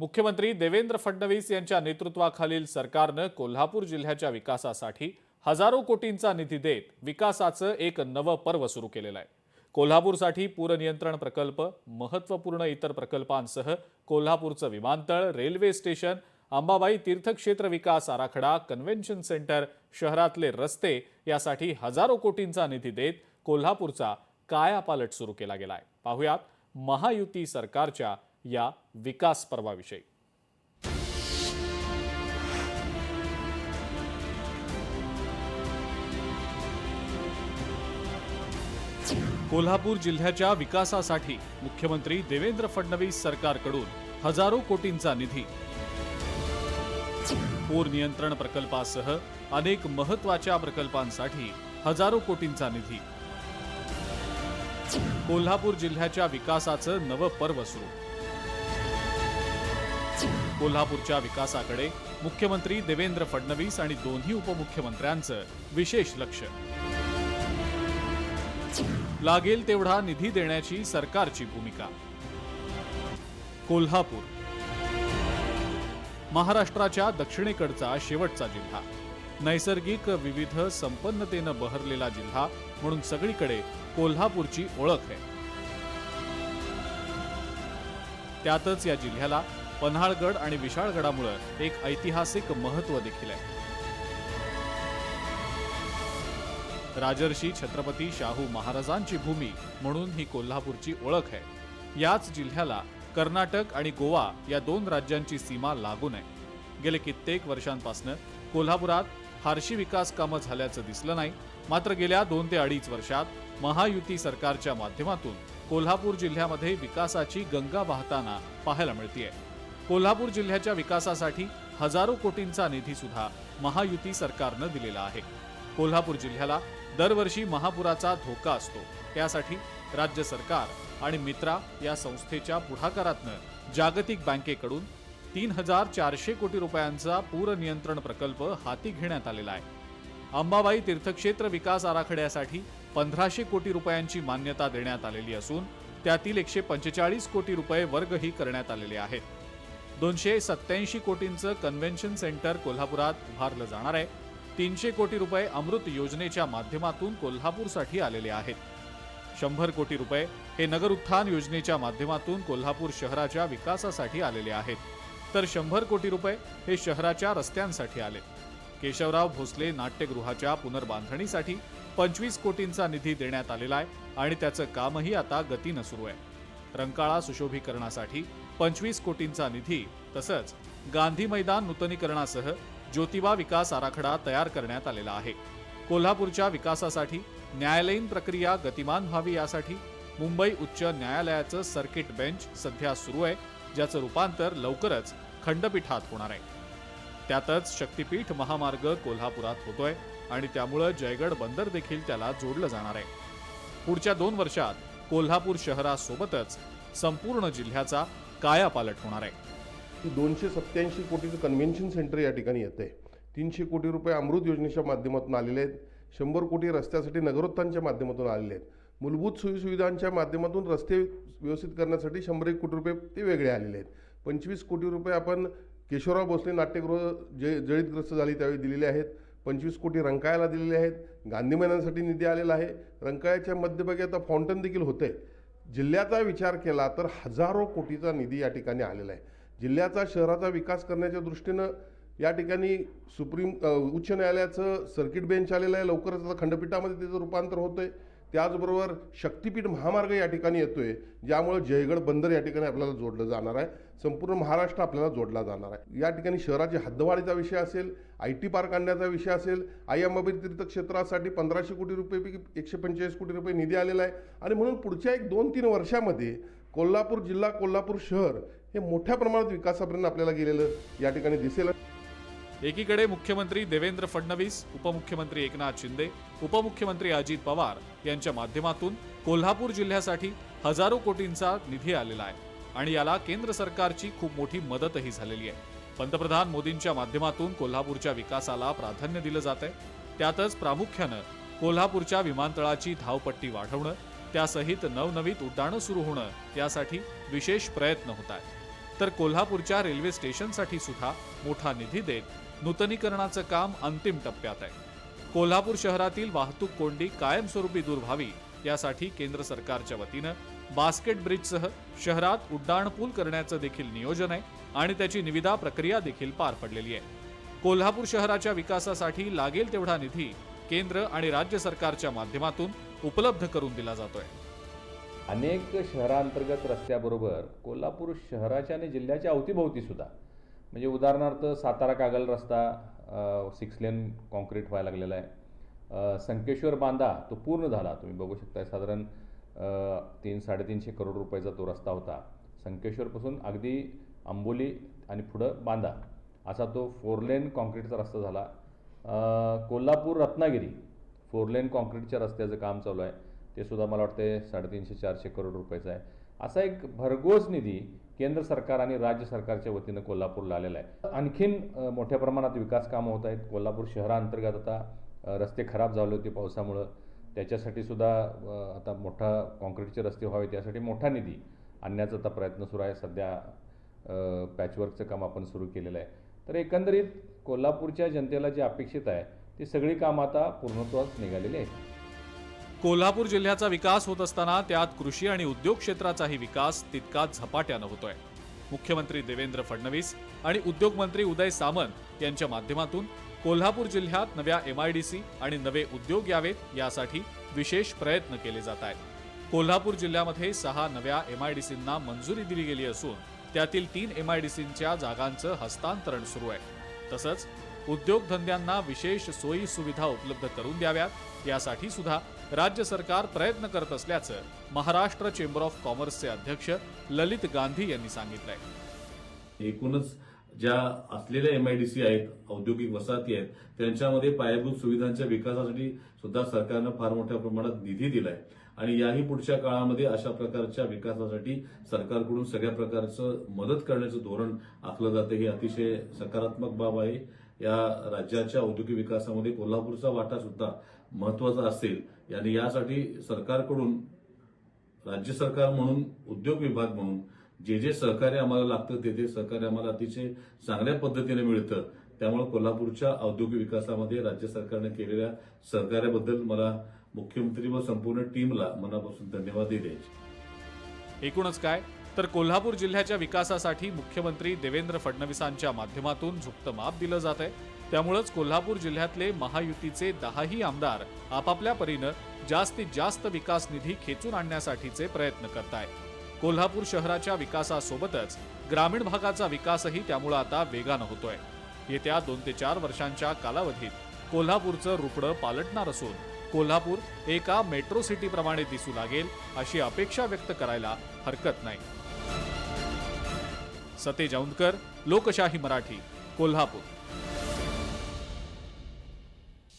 मुख्यमंत्री देवेंद्र फडणवीस यांच्या नेतृत्वाखालील सरकारनं कोल्हापूर जिल्ह्याच्या विकासासाठी हजारो कोटींचा निधी देत विकासाचं एक नवं पर्व सुरू केलेलं आहे. कोल्हापूरसाठी पूरनियंत्रण प्रकल्प महत्त्वपूर्ण इतर प्रकल्पांसह कोल्हापूरचं विमानतळ रेल्वे स्टेशन अंबाबाई तीर्थक्षेत्र विकास आराखडा कन्व्हेन्शन सेंटर शहरातले रस्ते यासाठी हजारो कोटींचा निधी देत कोल्हापूरचा कायापालट सुरू केला गेलाय पाहुयात महायुती सरकारच्या या विकास पर्वाविषयी. कोल्हापूर जिल्ह्याच्या विकासासाठी मुख्यमंत्री देवेंद्र फडणवीस सरकारकडून हजारो कोटींचा निधी. पूर नियंत्रण प्रकल्पासह अनेक महत्त्वाच्या प्रकल्पांसाठी हजारो कोटींचा निधी. कोल्हापूर जिल्ह्याच्या विकासाचं नवं पर्व सुरू. कोल्हापूरच्या विकासाकडे मुख्यमंत्री देवेंद्र फडणवीस आणि दोन्ही उपमुख्यमंत्र्यांचं विशेष लक्ष. लागेल तेवढा निधी देण्याची सरकारची भूमिका. कोल्हापूर. महाराष्ट्राच्या दक्षिणेकडचा शेवटचा जिल्हा. नैसर्गिक विविध संपन्नतेनं बहरलेला जिल्हा म्हणून सगळीकडे कोल्हापूरची ओळख आहे. त्यातच या जिल्ह्याला पन्हाळगड आणि विशाळगडामुळं एक ऐतिहासिक महत्त्व देखील आहे. राजर्षी छत्रपती शाहू महाराजांची भूमी म्हणून ही कोल्हापूरची ओळख आहे. याच जिल्ह्याला कर्नाटक आणि गोवा या दोन राज्यांची सीमा लागून आहे. गेले कित्येक वर्षांपासून कोल्हापुरात फारशी विकास कामं झाल्याचं दिसलं नाही. मात्र गेल्या दोन ते अडीच वर्षात महायुती सरकारच्या माध्यमातून कोल्हापूर जिल्ह्यामध्ये विकासाची गंगा वाहताना पाहायला मिळतीये. कोल्हापूर जिल्ह्याच्या विकासासाठी हजारो कोटींचा निधी सुद्धा महायुती सरकारनं दिलेला आहे. कोल्हापूर जिल्ह्याला दरवर्षी महापुराचा धोका असतो. त्यासाठी राज्य सरकार आणि मित्रा या संस्थेच्या पुढाकारातनं जागतिक बँकेकडून तीन हजार चारशे कोटी रुपयांचा पूर नियंत्रण प्रकल्प हाती घेण्यात आलेला आहे. अंबाबाई तीर्थक्षेत्र विकास आराखड्यासाठी पंधराशे कोटी रुपयांची मान्यता देण्यात आलेली असून त्यातील एकशे पंचेचाळीस कोटी रुपये वर्गही करण्यात आलेले आहेत. दोनशे सत्याऐंशी कोटींचं कन्व्हेन्शन सेंटर कोल्हापुरात उभारलं जाणार आहे. तीनशे कोटी रुपये अमृत योजनेच्या माध्यमातून कोल्हापूरसाठी आलेले आहेत. शंभर कोटी रुपये हे नगर उत्थान योजनेच्या माध्यमातून कोल्हापूर शहराच्या विकासासाठी आलेले आहेत. तर शंभर कोटी रुपये हे शहराच्या रस्त्यांसाठी आले. केशवराव भोसले नाट्यगृहाच्या पुनर्बांधणीसाठी पंचवीस कोटींचा निधी देण्यात आलेला आहे आणि त्याचं कामही आता गतीनं सुरू आहे. रंकाळा सुशोभीकरणासाठी पंचवीस कोटींचा निधी तसंच गांधी मैदान नूतनीकरणासह ज्योतिबा विकास आराखडा तयार करण्यात आलेला आहे. कोल्हापूरच्या विकासासाठी न्यायालयीन प्रक्रिया गतिमान व्हावी यासाठी मुंबई उच्च न्यायालयाचं सर्किट बेंच सध्या सुरू आहे ज्याचं रूपांतर लवकरच खंडपीठात होणार आहे. त्यातच शक्तीपीठ महामार्ग कोल्हापुरात होतोय आणि त्यामुळं जयगड बंदर देखील त्याला जोडलं जाणार आहे. पुढच्या दोन वर्षात कोल्हापूर शहरासोबतच संपूर्ण जिल्ह्याचा कायापालट होणार आहे. की दोनशे सत्याऐंशी कोटीचं कन्व्हेन्शन सेंटर या ठिकाणी येतं. आहे तीनशे कोटी रुपये अमृत योजनेच्या माध्यमातून आलेले आहेत. शंभर कोटी रस्त्यासाठी नगरोत्थानच्या माध्यमातून आलेले आहेत. मूलभूत सोयीसुविधांच्या माध्यमातून रस्ते व्यवस्थित करण्यासाठी शंभर एक कोटी रुपये ते वेगळे आलेले आहेत. पंचवीस कोटी रुपये आपण केशवराव भोसले नाट्यगृह जे जळीतग्रस्त झाली त्यावेळी दिलेले आहेत. पंचवीस कोटी रंकाळ्याला दिलेले आहेत. गांधी मैदानासाठी निधी आलेला आहे. रंकाळ्याच्या मध्यभागी आता फाउंटन देखील होते जिल्ह्याचा विचार केला तर हजारो कोटीचा निधी या ठिकाणी आलेला आहे. जिल्ह्याचा शहराचा विकास करण्याच्या दृष्टीनं या ठिकाणी सुप्रीम उच्च न्यायालयाचं सर्किट बेंच आलेलं आहे. लवकरच आता खंडपीठामध्ये त्याचं रूपांतर होतं आहे त्याचबरोबर शक्तिपीठ महामार्ग या ठिकाणी येतो आहे ज्यामुळे जयगड बंदर या ठिकाणी आपल्याला जोडलं जाणार आहे. संपूर्ण महाराष्ट्र आपल्याला जोडला जाणार आहे. या ठिकाणी शहराची हद्दवाढीचा विषय असेल आय टी पार्क आणण्याचा विषय असेल आई अंबाबाई तीर्थक्षेत्रासाठी पंधराशे कोटी रुपयेपैकी एकशे पंचेचाळीस कोटी रुपये निधी आलेला आहे. आणि म्हणून पुढच्या एक दोन तीन वर्षामध्ये कोल्हापूर जिल्हा कोल्हापूर शहर हे मोठ्या प्रमाणात विकासापर्यंत आपल्याला गेलेलं या ठिकाणी दिसेल. एकीकडे मुख्यमंत्री देवेंद्र फडणवीस उपमुख्यमंत्री एकनाथ शिंदे उपमुख्यमंत्री अजित पवार यांच्या माध्यमातून कोल्हापूर जिल्ह्यासाठी हजारो कोटींचा निधी आलेला आहे आणि याला केंद्र सरकारची खूप मोठी मदतही झालेली आहे. पंतप्रधान मोदींच्या माध्यमातून कोल्हापूरच्या विकासाला प्राधान्य दिलं जात आहे. त्यातच प्रामुख्यानं कोल्हापूरच्या विमानतळाची धावपट्टी वाढवणं त्यासहित नवनवीत उड्डाणं सुरू होणं यासाठी विशेष प्रयत्न होत आहेत. तर कोल्हापूरच्या रेल्वे स्टेशनसाठी सुद्धा मोठा निधी देत नूतनीकरणाचं काम अंतिम टप्प्यात आहे. कोल्हापूर शहरातील वाहतूक कोंडी कायमस्वरूपी दूर व्हावी यासाठी केंद्र सरकारच्या वतीनं बास्केट ब्रिजसह शहरात उड्डाणपूल करण्याचं देखील नियोजन आहे आणि त्याची निविदा प्रक्रिया देखील पार पडलेली आहे. कोल्हापूर शहराच्या विकासासाठी लागेल तेवढा निधी केंद्र आणि राज्य सरकारच्या माध्यमातून उपलब्ध करून दिला जातोय. अनेक शहरांतर्गत रस्त्याबरोबर कोल्हापूर शहराच्या आणि जिल्ह्याच्या अवतीभोवती सुद्धा म्हणजे उदाहरणार्थ सातारा कागल रस्ता सिक्स लेन कॉन्क्रीट व्हायला लागलेला आहे. संकेश्वर बांधा तो पूर्ण झाला. तुम्ही बघू शकता साधारण तीन साडेतीनशे करोड रुपयाचा तो रस्ता होता. संकेश्वरपासून अगदी आंबोली आणि पुढं बांधा असा तो फोर लेन कॉन्क्रीटचा रस्ता झाला. कोल्हापूर रत्नागिरी फोर लेन कॉन्क्रीटच्या रस्त्याचं काम चालू आहे. ते सुद्धा मला वाटते साडेतीनशे चारशे करोड रुपयाचं आहे. असा एक भरघोस निधी केंद्र सरकार आणि राज्य सरकारच्या वतीनं कोल्हापूरला आलेला आहे. आणखीन मोठ्या प्रमाणात विकास कामं होत आहेत. कोल्हापूर शहराअंतर्गत आता रस्ते खराब झाले होते पावसामुळं. त्याच्यासाठी सुद्धा आता मोठा कॉन्क्रीटचे रस्ते व्हावे त्यासाठी मोठा निधी आणण्याचा आता प्रयत्न सुरू आहे. सध्या पॅचवर्कचं काम आपण सुरू केलेलं आहे. तर एकंदरीत कोल्हापूरच्या जनतेला जे अपेक्षित आहे ती सगळी कामं आता पूर्णत्वास निघालेली आहेत. कोल्हापूर जिल्ह्याचा विकास होत असताना त्यात कृषी आणि उद्योग क्षेत्राचाही विकास तितकाच झपाट्यानं होतोय. मुख्यमंत्री देवेंद्र फडणवीस आणि उद्योगमंत्री उदय सामंत यांच्या माध्यमातून कोल्हापूर जिल्ह्यात नव्या एम आय डी सी आणि नवे उद्योग यावेत यासाठी विशेष प्रयत्न केले जात आहेत. कोल्हापूर जिल्ह्यामध्ये सहा नव्या एम आय डी सींना मंजुरी दिली गेली असून त्यातील तीन एम आय डी सींच्या जागांचं हस्तांतरण सुरू आहे. तसंच उद्योगधंद्यांना विशेष सोयी सुविधा उपलब्ध करून द्याव्यात यासाठी सुद्धा राज्य सरकार प्रयत्न करत असल्याचं महाराष्ट्र चेंबर ऑफ कॉमर्सचे अध्यक्ष ललित गांधी यांनी सांगितलंय. एकूणच ज्या असलेल्या एम आय डी सी आहेत औद्योगिक वसाहती आहेत त्यांच्यामध्ये पायाभूत सुविधांच्या विकासासाठी सुद्धा सरकारनं फार मोठ्या प्रमाणात निधी दिलाय. आणि याही पुढच्या काळामध्ये अशा प्रकारच्या विकासासाठी सरकारकडून सगळ्या प्रकारचं मदत करण्याचं धोरण आखलं जातं ही अतिशय सकारात्मक बाब आहे. या राज्याच्या औद्योगिक विकासामध्ये कोल्हापूरचा वाटा सुद्धा महत्त्वाचा असेल. आणि यासाठी सरकारकडून राज्य सरकार म्हणून उद्योग विभाग म्हणून जे जे सहकार्य आम्हाला लागतं ते ते सहकार्य आम्हाला अतिशय चांगल्या पद्धतीने मिळतं. त्यामुळे कोल्हापूरच्या औद्योगिक विकासामध्ये राज्य सरकारने केलेल्या सहकार्याबद्दल मला मुख्यमंत्री व संपूर्ण टीमला मनापासून धन्यवाद द्यायचे एकूणच काय? तर कोल्हापूर जिल्ह्याच्या विकासासाठी मुख्यमंत्री देवेंद्र फडणवीसांच्या माध्यमातून झुकतं माप दिलं जात आहे. त्यामुळंच कोल्हापूर जिल्ह्यातले महायुतीचे दहाही आमदार आपापल्या परीनं जास्तीत जास्त विकास निधी खेचून आणण्यासाठीचे प्रयत्न करतायत. कोल्हापूर शहराच्या विकासासोबतच ग्रामीण भागाचा विकासही त्यामुळं आता वेगानं होतोय. येत्या दोन ते चार वर्षांच्या कालावधीत कोल्हापूरचं रुपडं पालटणार असून कोल्हापूर एका मेट्रो सिटीप्रमाणे दिसू लागेल अशी अपेक्षा व्यक्त करायला हरकत नाही. सतेज औंधकर लोकशाही मराठी कोल्हापूर.